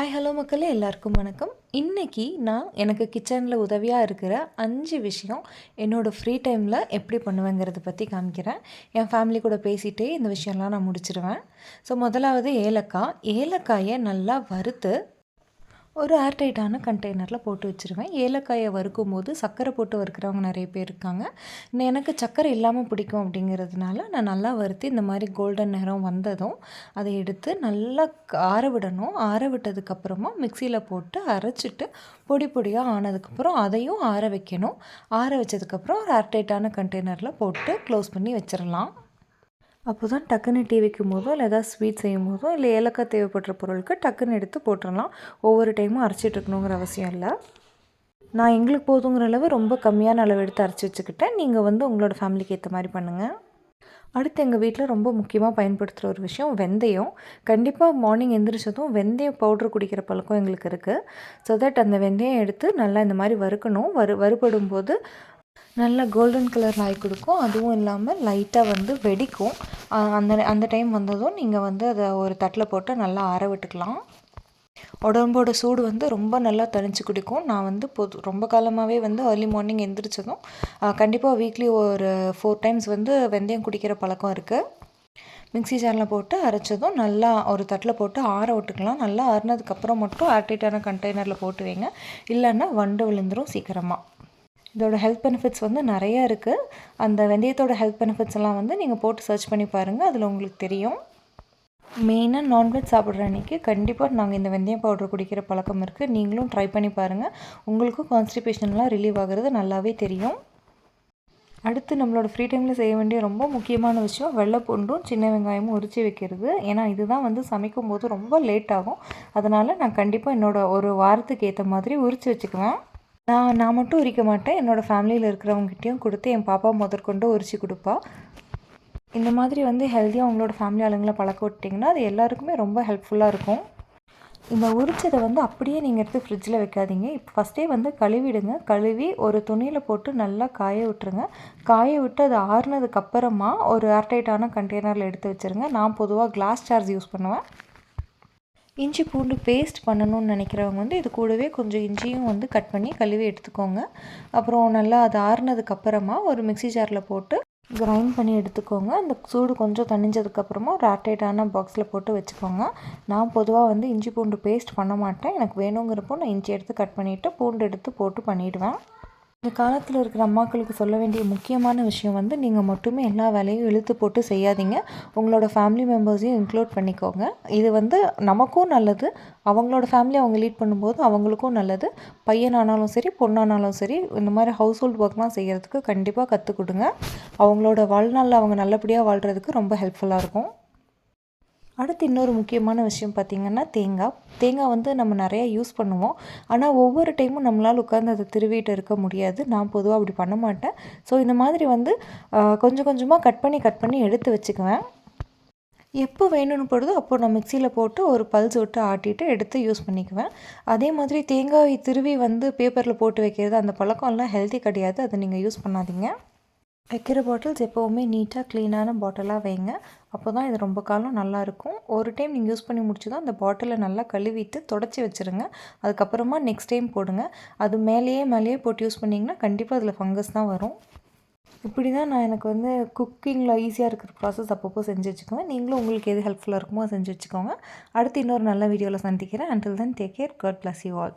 Hi hello மக்களே எல்லாருக்கும் வணக்கம். இன்றைக்கி நான் எனக்கு கிச்சனில் உதவியாக இருக்கிற அஞ்சு விஷயம் என்னோடய ஃப்ரீ டைமில் எப்படி பண்ணுவேங்கிறத பற்றி காமிக்கிறேன். என் ஃபேமிலி கூட பேசிகிட்டே இந்த விஷயம்லாம் நான் முடிச்சிடுவேன் ஸோ முதலாவது ஏலக்காய். ஏலக்காயை நல்லா வறுத்து ஒரு ஏர்டைட்டான கண்டெய்னரில் போட்டு வச்சுருவேன். ஏலக்காயை வறுக்கும் போது சர்க்கரை போட்டு வறுக்கிறவங்க நிறைய பேர் இருக்காங்க. எனக்கு சர்க்கரை இல்லாமல் பிடிக்கும் அப்படிங்கிறதுனால நான் நல்லா வறுத்து இந்த மாதிரி கோல்டன் நிறம் வந்ததும் அதை எடுத்து நல்லா ஆற விடணும். ஆற விட்டதுக்கப்புறமா மிக்சியில் போட்டு அரைச்சிட்டு பொடி பொடியாக ஆனதுக்கப்புறம் அதையும் ஆற வைக்கணும். ஆற வச்சதுக்கப்புறம் ஒரு ஏர்டைட்டான கண்டெய்னரில் போட்டு க்ளோஸ் பண்ணி வச்சிடலாம் அப்போ தான் டக்குன்னு டீ வைக்கும் போதோ இல்லை ஏதாவது ஸ்வீட் செய்யும் போதோ இல்லை ஏலக்காய் தேவைப்படுற பொருளுக்கு டக்குன்னு எடுத்து போட்டுடலாம் ஒவ்வொரு டைமும் அரைச்சிட்டு இருக்கணுங்கிற அவசியம் இல்லை. நான் எங்களுக்கு போதுங்கிற அளவு ரொம்ப கம்மியான அளவு எடுத்து அரைச்சி வச்சுக்கிட்டேன். நீங்கள் வந்து உங்களோட ஃபேமிலிக்கு ஏற்ற மாதிரி பண்ணுங்கள் அடுத்து எங்கள் வீட்டில் ரொம்ப முக்கியமாக பயன்படுத்துகிற ஒரு விஷயம் வெந்தயம். கண்டிப்பாக மார்னிங் எந்திரிச்சதும் வெந்தயம் பவுட்ரு குடிக்கிற பழக்கம் எங்களுக்கு இருக்குது ஸோ தட் அந்த வெந்தயம் எடுத்து நல்லா இந்த மாதிரி வறுக்கணும். வறு வறுபடும் போது நல்ல கோல்டன் கலர் ஆகி கொடுக்கும். அதுவும் இல்லாமல் லைட்டாக வந்து வெடிக்கும். அந்த அந்த டைம் வந்ததும் நீங்கள் வந்து அதை ஒரு தட்டில் போட்டு நல்லா ஆற விட்டுக்கலாம். உடம்போட சூடு வந்து ரொம்ப நல்லா தணிச்சு குடிக்கும். நான் வந்து பொது ரொம்ப காலமாகவே வந்து ஏர்லி மார்னிங் எந்திரிச்சதும் கண்டிப்பாக வீக்லி ஒரு ஃபோர் டைம்ஸ் வந்து வெந்தயம் குடிக்கிற பழக்கம் இருக்குது மிக்சி ஜாரில் போட்டு அரைச்சதும் நல்லா ஒரு தட்டில் போட்டு ஆற விட்டுக்கலாம். நல்லா ஆறினதுக்கப்புறம் மட்டும் ஏர்டைட்டான கண்டெய்னரில் போட்டு வைங்க. இல்லைன்னா வண்டு விழுந்துடும் சீக்கிரமாக இதோட ஹெல்த் பெனிஃபிட்ஸ் வந்து நிறையா இருக்குது அந்த வெந்தயத்தோட ஹெல்த் பெனிஃபிட்ஸ் எல்லாம் வந்து நீங்கள் போட்டு சர்ச் பண்ணி பாருங்கள் அதில் உங்களுக்கு தெரியும். மெயினாக நான்வெஜ் சாப்பிட்ற அன்றைக்கி கண்டிப்பாக நாங்கள் இந்த வெந்தயம் பவுடர் குடிக்கிற பழக்கம் இருக்குது நீங்களும் ட்ரை பண்ணி பாருங்கள் உங்களுக்கும் கான்ஸ்டிபேஷன்லாம் ரிலீவ் ஆகிறது நல்லாவே தெரியும். அடுத்து நம்மளோட ஃப்ரீ டைமில் செய்ய வேண்டிய ரொம்ப முக்கியமான விஷயம் வெள்ளைப்பூண்டும் சின்ன வெங்காயமும் உரித்து வைக்கிறது. ஏன்னா இதுதான் வந்து சமைக்கும் போது ரொம்ப லேட் ஆகும். அதனால் நான் கண்டிப்பாக என்னோடய ஒரு வாரத்துக்கு ஏற்ற மாதிரி உரித்து வச்சுக்குவேன். நான் நான் மட்டும் உரிக்க மாட்டேன். என்னோடய ஃபேமிலியில் இருக்கிறவங்ககிட்டையும் கொடுத்து என் பாப்பா முதற்கொண்டு உரிச்சு கொடுப்பா. இந்த மாதிரி வந்து ஹெல்த்தியாக உங்களோட ஃபேமிலி ஆளுங்களை பழக்க விட்டிங்கன்னா அது எல்லாருக்குமே ரொம்ப ஹெல்ப்ஃபுல்லாக இருக்கும். இந்த உரிச்சதை வந்து அப்படியே நீங்கள் எடுத்து ஃப்ரிட்ஜில் வைக்காதீங்க. இப்போ ஃபஸ்ட்டே வந்து கழுவிடுங்க. கழுவி ஒரு துணியில் போட்டு நல்லா காய விட்டுருங்க. காய விட்டு அது ஆறுனதுக்கப்புறமா ஒரு ஏர்டைட்டான கண்டெய்னரில் எடுத்து வச்சுருங்க. நான் பொதுவாக கிளாஸ் சார்ஜ் யூஸ் பண்ணுவேன். இஞ்சி பூண்டு பேஸ்ட் பண்ணணும்னு நினைக்கிறவங்க வந்து இது கூடவே கொஞ்சம் இஞ்சியும் வந்து கட் பண்ணி கழுவி எடுத்துக்கோங்க. அப்புறம் நல்லா அது ஆறுனதுக்கப்புறமா ஒரு மிக்சி ஜாரில் போட்டு கிரைண்ட் பண்ணி எடுத்துக்கோங்க. அந்த சூடு கொஞ்சம் தணிஞ்சதுக்கப்புறமா ஒரு ஏர்டைட்டான பாக்ஸில் போட்டு வச்சுக்கோங்க. நான் பொதுவாக வந்து இஞ்சி பூண்டு பேஸ்ட் பண்ண மாட்டேன். எனக்கு வேணுங்கிறப்போ நான் இஞ்சி எடுத்து கட் பண்ணிவிட்டு பூண்டு எடுத்து போட்டு பண்ணிவிடுவேன் இந்த காலத்தில் இருக்கிற அம்மாக்களுக்கு சொல்ல வேண்டிய முக்கியமான விஷயம் வந்து நீங்கள் மட்டுமே எல்லா வேலையும் இழுத்து போட்டு செய்யாதீங்க. உங்களோட ஃபேமிலி மெம்பர்ஸையும் இன்க்ளூட் பண்ணிக்கோங்க. இது வந்து நமக்கும் நல்லது. அவங்களோட ஃபேமிலி அவங்க லீட் பண்ணும்போது அவங்களுக்கும் நல்லது. பையனானாலும் சரி பொண்ணானாலும் சரி இந்த மாதிரி ஹவுஸ் ஹோல்ட் ஒர்க்லாம் செய்கிறதுக்கு கண்டிப்பாக கற்றுக் கொடுங்க. அவங்களோட வாழ்நாளில் அவங்க நல்லபடியாக வாழ்கிறதுக்கு ரொம்ப ஹெல்ப்ஃபுல்லாக இருக்கும். அடுத்து இன்னொரு முக்கியமான விஷயம் பார்த்திங்கன்னா தேங்காய். தேங்காய் வந்து நம்ம நிறையா யூஸ் பண்ணுவோம். ஆனால் ஒவ்வொரு டைமும் நம்மளால் உட்காந்து அதை திருவிட்டு இருக்க முடியாது. நான் பொதுவாக அப்படி பண்ண மாட்டேன். ஸோ இந்த மாதிரி வந்து கொஞ்சம் கொஞ்சமாக கட் பண்ணி கட் பண்ணி எடுத்து வச்சுக்குவேன். எப்போ வேணும்னு போடுதோ அப்போ நான் மிக்சியில் போட்டு ஒரு பல்ஸ் விட்டு ஆட்டிட்டு எடுத்து யூஸ் பண்ணிக்குவேன். அதே மாதிரி தேங்காய் திருவி வந்து பேப்பரில் போட்டு வைக்கிறது அந்த பழக்கம்லாம் ஹெல்த்தி கிடையாது. அதை நீங்கள் யூஸ் பண்ணாதீங்க. வைக்கிற பாட்டில்ஸ் எப்போவுமே நீட்டாக க்ளீனான பாட்டிலாக வைங்க. அப்போ தான் இது ரொம்ப காலம் நல்லாயிருக்கும் ஒரு டைம் நீங்கள் யூஸ் பண்ணி முடிச்சு தான் அந்த பாட்டிலை நல்லா கழுவிட்டு தொடச்சி வச்சுருங்க. அதுக்கப்புறமா நெக்ஸ்ட் டைம் போடுங்க. அது மேலேயே மேலேயே போட்டு யூஸ் பண்ணிங்கன்னா கண்டிப்பாக அதில் ஃபங்கஸ் தான் வரும். இப்படி தான் நான் எனக்கு வந்து குக்கிங்கில் ஈஸியாக இருக்கிற ப்ராசஸ் அப்பப்போ செஞ்சு வச்சுக்குவேன். நீங்களும் உங்களுக்கு எது ஹெல்ப்ஃபுல்லாக இருக்குமோ செஞ்சு வச்சுக்கோங்க. அடுத்து இன்னொரு நல்ல வீடியோவில் சந்திக்கிறேன். Until then take care God bless you all